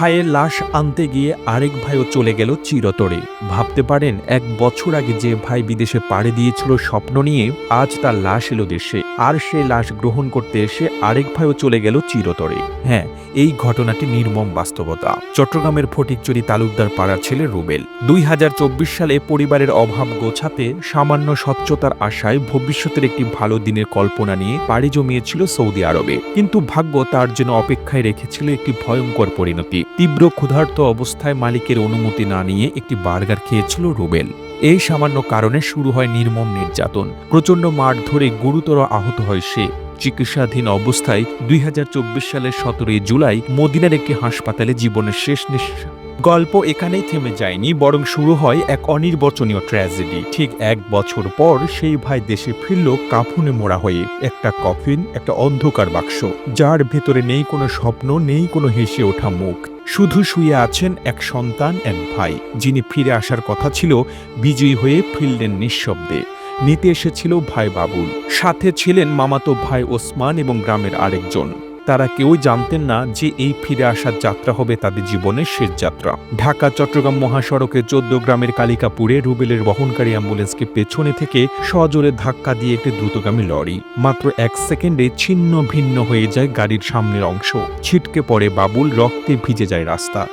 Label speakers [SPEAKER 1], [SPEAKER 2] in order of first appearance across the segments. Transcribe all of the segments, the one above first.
[SPEAKER 1] ভাইয়ের লাশ আনতে গিয়ে আরেক ভাইও চলে গেল চিরতরে। ভাবতে পারেন, এক বছর আগে যে ভাই বিদেশে পাড়ি দিয়েছিল স্বপ্ন নিয়ে, আজ তার লাশ এলো দেশে। আর সে লাশ গ্রহণ করতে এসে আরেক ভাইও চলে গেল চিরতরে। হ্যাঁ এই ঘটনাটি নির্মম বাস্তবতা। চট্টগ্রামের ফটিকচুরি তালুকদার পাড়ার ছেলে রুবেল। দুই হাজার চব্বিশ সালে পরিবারের অভাব গোছাতে সামান্য স্বচ্ছতার আশায় ভবিষ্যতের একটি ভালো দিনের কল্পনা নিয়ে পাড়ি জমিয়েছিল সৌদি আরবে। কিন্তু ভাগ্য তার জন্য অপেক্ষায় রেখেছিল একটি ভয়ঙ্কর পরিণতি। তীব্র ক্ষুধার্ত অবস্থায় মালিকের অনুমতি না নিয়ে একটি বার্গার খেয়েছিল রুবেল। এই সামান্য কারণে শুরু হয় নির্মম নির্যাতন। প্রচণ্ড মাঠ ধরে গুরুতর আহত হয় সে। চিকিৎসাধীন অবস্থায় দুই হাজার চব্বিশ সালের সতেরোই জুলাই মদিনার একটি হাসপাতালে জীবনের শেষ নিঃশ্বাস। গল্প এখানেই থেমে যায়নি, বরং শুরু হয় এক অনির্বচনীয় ট্র্যাজেডি। ঠিক এক বছর পর সেই ভাই দেশে ফিরল কাফুনে মোড়া হয়ে। একটা কফিন, একটা অন্ধকার বাক্স, যার ভেতরে নেই কোনো স্বপ্ন, নেই কোনো হেসে ওঠা মুখ। শুধু শুয়ে আছেন এক সন্তান এক ভাই, যিনি ফিরে আসার কথা ছিল বিজয়ী হয়ে ফিরলেন নিঃশব্দে। নিতে এসেছিল ভাই বাবুল। সাথে ছিলেন মামাতো ভাই ওসমান এবং গ্রামের আরেকজন। তারা কেউই জানতেন না যে এই ফিরে আসার যাত্রা হবে তাদের জীবনের শেষ যাত্রা। ঢাকা, চট্টগ্রাম মহাসড়কে চোদ্দ গ্রামের কালিকাপুরে রুবেলের বহনকারী অ্যাম্বুলেন্সকে পেছনে থেকে সজোরে ধাক্কা দিয়ে একটি দ্রুতগামী লরি। মাত্র এক সেকেন্ডে ছিন্ন ভিন্ন হয়ে যায় গাড়ির সামনের অংশ। ছিটকে পড়ে বাবুল, রক্তে ভিজে যায় রাস্তা।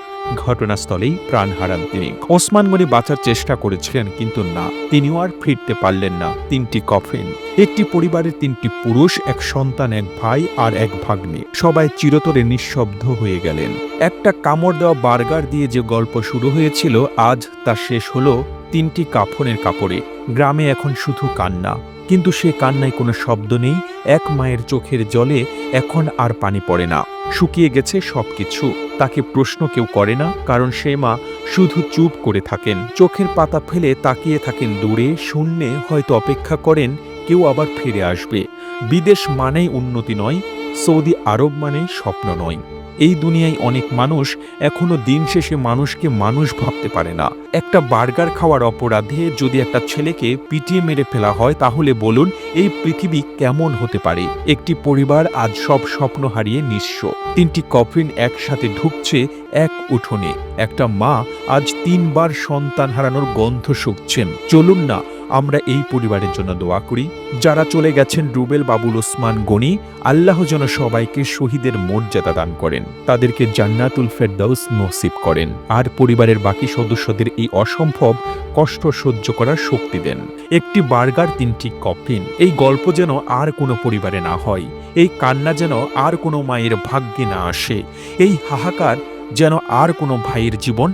[SPEAKER 1] ঘটনাস্থলেই প্রাণ হারান তিনি। ওসমান গনি বাঁচার চেষ্টা করেছিলেন, কিন্তু না, তিনিও আর ফিরতে পারলেন না। তিনটি কফিন, একটি পরিবারের তিনটি পুরুষ, এক সন্তান, এক ভাই আর এক ভাগ্নে, সবাই চিরতরে নিঃশব্দ হয়ে গেলেন। একটা কামড় দেওয়া বার্গার দিয়ে যে গল্প শুরু হয়েছিল, আজ তা শেষ হলো তিনটি কাফনের কাপড়ে। গ্রামে এখন শুধু কান্না, কিন্তু সে কান্নায় কোনো শব্দ নেই, এক মায়ের চোখের জলে এখন আর পানি পড়ে না। শুকিয়ে গেছে সব কিছু তাকে প্রশ্ন কেউ করে না, কারণ সে মা শুধু চুপ করে থাকেন। চোখের পাতা ফেলে তাকিয়ে থাকেন দূরে, শূন্যে হয়তো অপেক্ষা করেন, কেউ আবার ফিরে আসবে। বিদেশ মানেই উন্নতি নয়, সৌদি আরব মানেই স্বপ্ন নয়। এই দুনিয়ায় অনেক মানুষ এখনও দিন শেষে মানুষকে মানুষ ভাবতে পারে না। একটা বার্গার খাওয়ার অপরাধে যদি একটা ছেলেকে পিটিয়ে মেরে ফেলা হয়, তাহলে বলুন এই পৃথিবী কেমন হতে পারে? একটি পরিবার আজ সব স্বপ্ন হারিয়ে নিঃস্ব। তিনটি কফিন একসাথে ঢুকছে এক উঠোনে। একটা মা আজ তিনবার সন্তান হারানোর গন্ধ শুকছেন। চলুন না আমরা এই পরিবারের জন্য দোয়া করি। যারা চলে গেছেন রুবেল বাবুল ওসমান গনি, আল্লাহ যেন সবাইকে শহীদের মর্যাদা দান করেন। তাদেরকে জান্নাতুল ফেরদাউস নসিব করেন। আর পরিবারের বাকি সদস্যদের এই অসম্ভব কষ্ট সহ্য করার শক্তি দেন। একটি বার্গার, তিনটি কফিন, এই গল্প যেন আর কোনো পরিবারে না হয়। এই কান্না যেন আর কোনো মায়ের ভাগ্যে না আসে। এই হাহাকার যেন আর কোনো ভাইয়ের জীবন